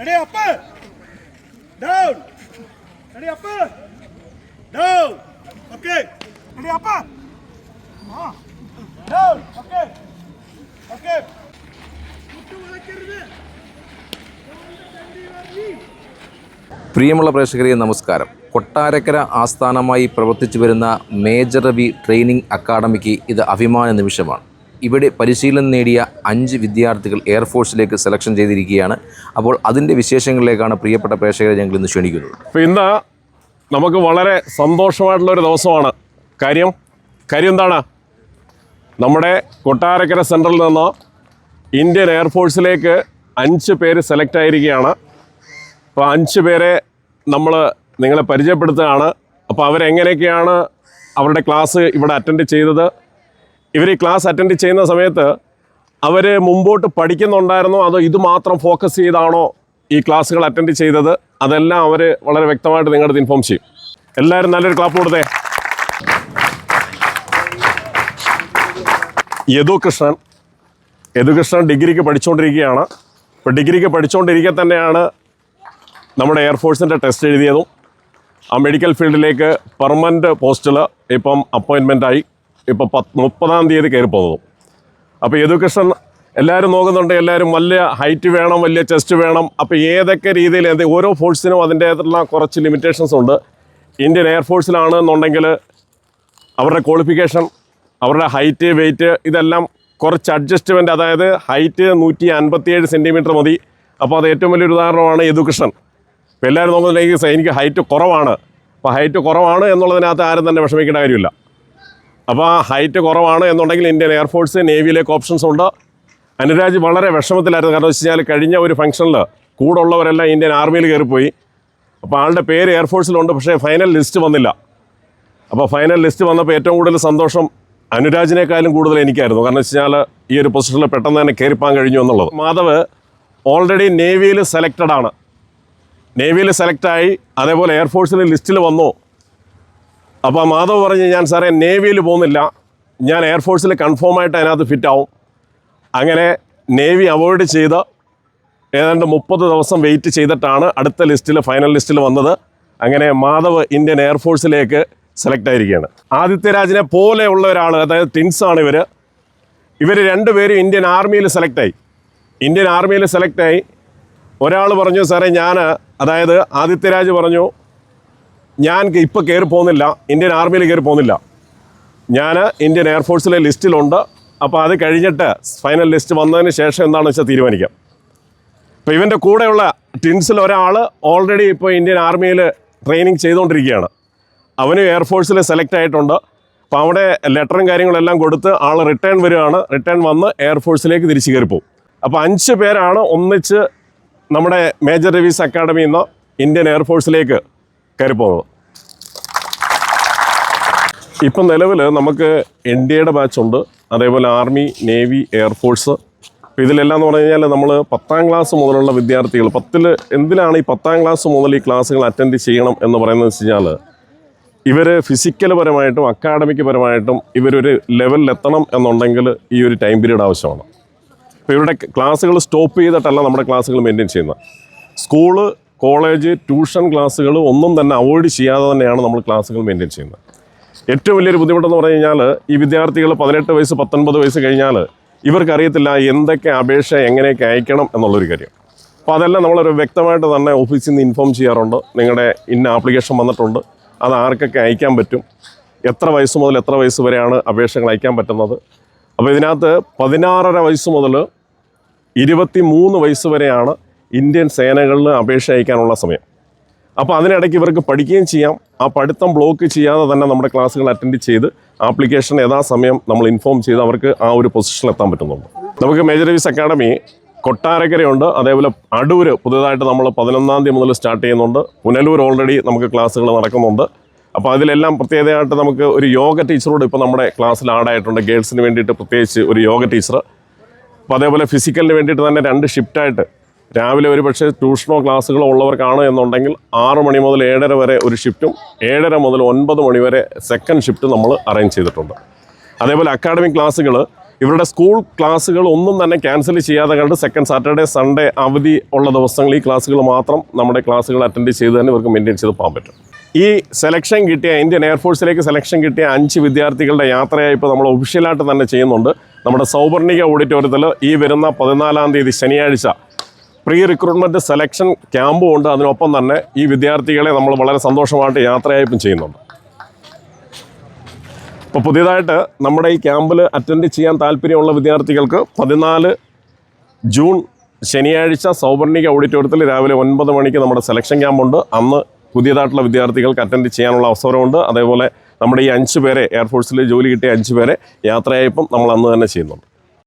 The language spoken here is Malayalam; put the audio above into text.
Ready up. Down. Ready up. Down. Okay. Ready up. Down. Okay. Okay. പ്രിയമുള്ള പ്രേക്ഷകരെ നമസ്കാരം കൊട്ടാരക്കര ആസ്ഥാനമായി പ്രവർത്തിച്ചു വരുന്ന മേജർ രവി ട്രെയിനിങ് അക്കാഡമിക്ക് ഇത് അഭിമാന നിമിഷമാണ് ഇവിടെ പരിശീലനം നേടിയ അഞ്ച് വിദ്യാർത്ഥികൾ എയർഫോഴ്സിലേക്ക് സെലക്ഷൻ ചെയ്തിരിക്കുകയാണ്. അപ്പോൾ അതിന്റെ വിശേഷങ്ങളിലേക്കാണ് പ്രിയപ്പെട്ട പ്രേക്ഷകരെ ഞങ്ങൾ ഇന്ന് ക്ഷണിക്കുന്നത്. അപ്പോൾ ഇന്ന് നമുക്ക് വളരെ സന്തോഷമായിട്ടുള്ളൊരു ദിവസമാണ്. കാര്യം കാര്യം എന്താണ്? നമ്മുടെ കൊട്ടാരക്കര സെൻട്രലിൽ നിന്ന് ഇന്ത്യൻ എയർഫോഴ്സിലേക്ക് അഞ്ച് പേര് സെലക്ട് ആയിരിക്കുകയാണ്. അപ്പോൾ അഞ്ച് പേരെ നമ്മൾ നിങ്ങളെ പരിചയപ്പെടുത്തുകയാണ്. അപ്പോൾ അവരെങ്ങനെയൊക്കെയാണ് അവരുടെ ക്ലാസ് ഇവിടെ അറ്റൻഡ് ചെയ്തത്? ഇവർ ഈ ക്ലാസ് അറ്റൻഡ് ചെയ്യുന്ന സമയത്ത് അവർ മുമ്പോട്ട് പഠിക്കുന്നുണ്ടായിരുന്നോ? അതോ ഇത് മാത്രം ഫോക്കസ് ചെയ്താണോ ഈ ക്ലാസ്സുകൾ അറ്റൻഡ് ചെയ്തത്? അതെല്ലാം അവർ വളരെ വ്യക്തമായിട്ട് നിങ്ങളുടെ ഇൻഫോം ചെയ്യും. എല്ലാവരും നല്ലൊരു ക്ലാപ്പ് കൊടുത്തേ. യദു കൃഷ്ണൻ യദു കൃഷ്ണൻ ഡിഗ്രിക്ക് പഠിച്ചുകൊണ്ടിരിക്കുകയാണ് ഇപ്പോൾ ഡിഗ്രിക്ക് പഠിച്ചുകൊണ്ടിരിക്കെ തന്നെയാണ് നമ്മുടെ എയർഫോഴ്സിന്റെ ടെസ്റ്റ് എഴുതിയതും. ആ മെഡിക്കൽ ഫീൽഡിലേക്ക് പെർമനന്റ് പോസ്റ്റിൽ ഇപ്പം അപ്പോയിൻമെന്റ് ആയി ഇപ്പം പത്ത് മുപ്പതാം തീയതി കയറി പോകുന്നത് അപ്പോൾ യദുകൃഷ്ണൻ എല്ലാവരും നോക്കുന്നുണ്ട് എല്ലാവരും വലിയ ഹൈറ്റ് വേണം വലിയ ചെസ്റ്റ് വേണം. അപ്പോൾ ഏതൊക്കെ രീതിയിൽ എന്ത് ഓരോ ഫോഴ്സിനും അതിന്റേതായിട്ടുള്ള കുറച്ച് ലിമിറ്റേഷൻസ് ഉണ്ട്. ഇന്ത്യൻ എയർഫോഴ്സിലാണ് എന്നുണ്ടെങ്കിൽ അവരുടെ ക്വാളിഫിക്കേഷൻ അവരുടെ ഹൈറ്റ് വെയിറ്റ് ഇതെല്ലാം കുറച്ച് അഡ്ജസ്റ്റ്മെന്റ് അതായത് ഹൈറ്റ് നൂറ്റി അൻപത്തിയേഴ് സെന്റിമീറ്റർ മതി. അപ്പോൾ അത് ഏറ്റവും വലിയൊരു ഉദാഹരണമാണ് യദുകൃഷ്ണൻ. ഇപ്പോൾ എല്ലാവരും നോക്കുന്നുണ്ടെങ്കിൽ എനിക്ക് ഹൈറ്റ് കുറവാണ്. അപ്പോൾ ഹൈറ്റ് കുറവാണ് എന്നുള്ളതിനകത്ത് ആരും തന്നെ വിഷമിക്കേണ്ട കാര്യമില്ല. അപ്പോൾ ആ ഹൈറ്റ് കുറവാണ് എന്നുണ്ടെങ്കിൽ ഇന്ത്യൻ എയർഫോഴ്സ് നേവിയിലേക്ക് ഓപ്ഷൻസ് ഉണ്ട്. അനുരാജ് വളരെ വിഷമത്തിലായിരുന്നു. കാരണം വെച്ച് കഴിഞ്ഞാൽ കഴിഞ്ഞ ഒരു ഫംഗ്ഷനിൽ കൂടെ ഉള്ളവരെല്ലാം ഇന്ത്യൻ ആർമിയിൽ കയറിപ്പോയി. അപ്പോൾ ആളുടെ പേര് എയർഫോഴ്സിലുണ്ട് പക്ഷേ ഫൈനൽ ലിസ്റ്റ് വന്നില്ല. അപ്പോൾ ഫൈനൽ ലിസ്റ്റ് വന്നപ്പോൾ ഏറ്റവും കൂടുതൽ സന്തോഷം അനുരാജിനേക്കാളും കൂടുതൽ എനിക്കായിരുന്നു. കാരണം വെച്ച് കഴിഞ്ഞാൽ ഈ ഒരു പൊസിഷനിൽ പെട്ടെന്ന് തന്നെ കയറിപ്പാൻ കഴിഞ്ഞു എന്നുള്ളത്. മാധവ് ഓൾറെഡി നേവിയിൽ സെലക്റ്റഡ് ആണ്. നേവിയിൽ സെലക്റ്റായി അതേപോലെ എയർഫോഴ്സിൽ ലിസ്റ്റിൽ വന്നു. അപ്പോൾ മാധവ് പറഞ്ഞ് ഞാൻ സാറേ നേവിയിൽ പോകുന്നില്ല. ഞാൻ എയർഫോഴ്സിൽ കൺഫേം ആയിട്ട് അതിനകത്ത് ഫിറ്റാവും അങ്ങനെ നേവി അവോയ്ഡ് ചെയ്ത് ഏതാണ്ട് മുപ്പത് ദിവസം വെയിറ്റ് ചെയ്തിട്ടാണ് അടുത്ത ലിസ്റ്റിൽ ഫൈനൽ ലിസ്റ്റിൽ വന്നത്. അങ്ങനെ മാധവ് ഇന്ത്യൻ എയർഫോഴ്സിലേക്ക് സെലക്ട് ആയിരിക്കുകയാണ്. ആദിത്യരാജിനെ പോലെയുള്ള ഒരാൾ അതായത് ടിൻസാണ് ഇവർ ഇവർ രണ്ടുപേരും ഇന്ത്യൻ ആർമിയിൽ സെലക്റ്റായി ഇന്ത്യൻ ആർമിയിൽ സെലക്റ്റായി ഒരാൾ പറഞ്ഞു സാറേ ഞാൻ അതായത് ആദിത്യരാജ് പറഞ്ഞു ഞാൻ ഇപ്പോൾ കയറി പോകുന്നില്ല. ഇന്ത്യൻ ആർമിയിൽ കയറി പോകുന്നില്ല. ഞാൻ ഇന്ത്യൻ എയർഫോഴ്സിലെ ലിസ്റ്റിലുണ്ട്. അപ്പോൾ അത് കഴിഞ്ഞിട്ട് ഫൈനൽ ലിസ്റ്റ് വന്നതിന് ശേഷം എന്താണെന്ന് വെച്ചാൽ തീരുമാനിക്കാം. ഇപ്പോൾ ഇവന്റെ കൂടെയുള്ള ടിൻസിൽ ഒരാൾ ഓൾറെഡി ഇപ്പോൾ ഇന്ത്യൻ ആർമിയിൽ ട്രെയിനിങ് ചെയ്തുകൊണ്ടിരിക്കുകയാണ് അവനും എയർഫോഴ്സിൽ സെലക്ട് ആയിട്ടുണ്ട്. അപ്പോൾ അവിടെ ലെറ്ററും കാര്യങ്ങളെല്ലാം കൊടുത്ത് ആൾ റിട്ടേൺ വരികയാണ്. റിട്ടേൺ വന്ന് എയർഫോഴ്സിലേക്ക് തിരിച്ചു കയറി പോകും. അപ്പോൾ അഞ്ച് പേരാണ് ഒന്നിച്ച് നമ്മുടെ മേജർ രവീസ് അക്കാഡമിയിൽ നിന്ന് ഇന്ത്യൻ എയർഫോഴ്സിലേക്ക് കയറി പോകുന്നത് ഇപ്പം നിലവിൽ നമുക്ക് എൻ ഡി എയുടെ ബാച്ചുണ്ട് അതേപോലെ ആർമി നേവി എയർഫോഴ്സ് അപ്പോൾ ഇതിലെല്ലാം എന്ന് പറഞ്ഞു കഴിഞ്ഞാൽ നമ്മൾ പത്താം ക്ലാസ് മുതലുള്ള വിദ്യാർത്ഥികൾ പത്തിൽ എന്തിനാണ് ഈ പത്താം ക്ലാസ് മുതൽ ഈ ക്ലാസ്സുകൾ അറ്റൻഡ് ചെയ്യണം എന്ന് പറയുന്നത് വെച്ച് കഴിഞ്ഞാൽ ഇവർ ഫിസിക്കൽ പരമായിട്ടും അക്കാഡമിക് പരമായിട്ടും ഇവരൊരു ലെവലിലെത്തണം എന്നുണ്ടെങ്കിൽ ഈ ഒരു ടൈം പീരീഡ് ആവശ്യമാണ്. അപ്പോൾ ഇവരുടെ ക്ലാസ്സുകൾ സ്റ്റോപ്പ് ചെയ്തിട്ടല്ല നമ്മുടെ ക്ലാസ്സുകൾ മെയിന്റെയിൻ ചെയ്യുന്നത്. സ്കൂൾ കോളേജ് ട്യൂഷൻ ക്ലാസ്സുകൾ ഒന്നും തന്നെ അവോയ്ഡ് ചെയ്യാതെ തന്നെയാണ് നമ്മൾ ക്ലാസ്സുകൾ മെയിന്റെയിൻ ചെയ്യുന്നത്. ഏറ്റവും വലിയൊരു ബുദ്ധിമുട്ടെന്ന് പറഞ്ഞു കഴിഞ്ഞാൽ ഈ വിദ്യാർത്ഥികൾ പതിനെട്ട് വയസ്സ് പത്തൊൻപത് വയസ്സ് കഴിഞ്ഞാൽ ഇവർക്കറിയത്തില്ല എന്തൊക്കെ അപേക്ഷ എങ്ങനെയൊക്കെ അയക്കണം എന്നുള്ളൊരു കാര്യം. അപ്പോൾ അതെല്ലാം നമ്മളൊരു വ്യക്തമായിട്ട് തന്നെ ഓഫീസിൽ നിന്ന് ഇൻഫോം ചെയ്യാറുണ്ട്. നിങ്ങളുടെ ഇന്ന ആപ്ലിക്കേഷൻ വന്നിട്ടുണ്ട്. അത് ആർക്കൊക്കെ അയക്കാൻ പറ്റും? എത്ര വയസ്സ് മുതൽ എത്ര വയസ്സ് വരെയാണ് അപേക്ഷകൾ അയക്കാൻ പറ്റുന്നത്? അപ്പോൾ ഇതിനകത്ത് പതിനാറര വയസ്സ് മുതൽ ഇരുപത്തി മൂന്ന് വയസ്സ് വരെയാണ് ഇന്ത്യൻ സേനകളിൽ അപേക്ഷ അയക്കാനുള്ള സമയം. അപ്പോൾ അതിനിടയ്ക്ക് ഇവർക്ക് പഠിക്കുകയും ചെയ്യാം. ആ പഠിത്തം ബ്ലോക്ക് ചെയ്യാതെ തന്നെ നമ്മുടെ ക്ലാസ്സുകൾ അറ്റൻഡ് ചെയ്ത് ആപ്ലിക്കേഷൻ യഥാസമയം നമ്മൾ ഇൻഫോം ചെയ്ത് അവർക്ക് ആ ഒരു പൊസിഷനിൽ എത്താൻ പറ്റുന്നുണ്ട്. നമുക്ക് മേജർ രവീസ് അക്കാഡമി കൊട്ടാരക്കരയുണ്ട്. അതേപോലെ അടൂർ പുതുതായിട്ട് നമ്മൾ പതിനൊന്നാം തീയതി മുതൽ സ്റ്റാർട്ട് ചെയ്യുന്നുണ്ട്. പുനലൂർ ഓൾറെഡി നമുക്ക് ക്ലാസ്സുകൾ നടക്കുന്നുണ്ട്. അപ്പോൾ അതിലെല്ലാം പ്രത്യേകതയായിട്ട് നമുക്ക് ഒരു യോഗ ടീച്ചറോട് ഇപ്പോൾ നമ്മുടെ ക്ലാസ്സിൽ ആഡായിട്ടുണ്ട് ഗേൾസിന് വേണ്ടിയിട്ട് പ്രത്യേകിച്ച് ഒരു യോഗ ടീച്ചർ അപ്പോൾ അതേപോലെ ഫിസിക്കലിന് വേണ്ടിയിട്ട് തന്നെ രണ്ട് ഷിഫ്റ്റായിട്ട് രാവിലെ ഒരു പക്ഷേ ട്യൂഷനോ ക്ലാസ്സുകളോ ഉള്ളവർക്കാണ് എന്നുണ്ടെങ്കിൽ ആറ് മണി മുതൽ ഏഴര വരെ ഒരു ഷിഫ്റ്റും ഏഴര മുതൽ ഒൻപത് മണി വരെ സെക്കൻഡ് ഷിഫ്റ്റ് നമ്മൾ അറേഞ്ച് ചെയ്തിട്ടുണ്ട്. അതേപോലെ അക്കാഡമിക് ക്ലാസ്സുകൾ ഇവരുടെ സ്കൂൾ ക്ലാസ്സുകൾ ഒന്നും തന്നെ ക്യാൻസൽ ചെയ്യാതെ കണ്ട് സെക്കൻഡ് സാറ്റർഡേ സൺഡേ അവധി ഉള്ള ദിവസങ്ങൾ ഈ ക്ലാസ്സുകൾ മാത്രം നമ്മുടെ ക്ലാസ്സുകൾ അറ്റൻഡ് ചെയ്ത് തന്നെ ഇവർക്ക് മെയിന്റെയിൻ ചെയ്ത് പോകാൻ പറ്റും. ഈ സെലക്ഷൻ കിട്ടിയ ഇന്ത്യൻ എയർഫോഴ്സിലേക്ക് സെലക്ഷൻ കിട്ടിയ അഞ്ച് വിദ്യാർത്ഥികളുടെ യാത്രയായി ഇപ്പോൾ നമ്മൾ ഒഫീഷ്യലായിട്ട് തന്നെ ചെയ്യുന്നുണ്ട്. നമ്മുടെ സൗവർണിക ഓഡിറ്റോറിയത്തിൽ ഈ വരുന്ന പതിനാലാം തീയതി ശനിയാഴ്ച പ്രീ റിക്രൂട്ട്മെന്റ് സെലക്ഷൻ ക്യാമ്പും ഉണ്ട്. അതിനൊപ്പം തന്നെ ഈ വിദ്യാർത്ഥികളെ നമ്മൾ വളരെ സന്തോഷമായിട്ട് യാത്രയയപ്പും ചെയ്യുന്നുണ്ട്. ഇപ്പോൾ പുതിയതായിട്ട് നമ്മുടെ ഈ ക്യാമ്പിൽ അറ്റൻഡ് ചെയ്യാൻ താല്പര്യമുള്ള വിദ്യാർത്ഥികൾക്ക് പതിനാല് ജൂൺ ശനിയാഴ്ച സൗവർണിക ഓഡിറ്റോറിയത്തിൽ രാവിലെ ഒൻപത് മണിക്ക് നമ്മുടെ സെലക്ഷൻ ക്യാമ്പുണ്ട് അന്ന് പുതിയതായിട്ടുള്ള വിദ്യാർത്ഥികൾക്ക് അറ്റൻഡ് ചെയ്യാനുള്ള അവസരമുണ്ട്. അതേപോലെ നമ്മുടെ ഈ അഞ്ച് പേരെ എയർഫോഴ്സിൽ ജോലി കിട്ടിയ അഞ്ച് പേരെ യാത്രയയപ്പും നമ്മൾ അന്ന് തന്നെ ചെയ്യുന്നുണ്ട്.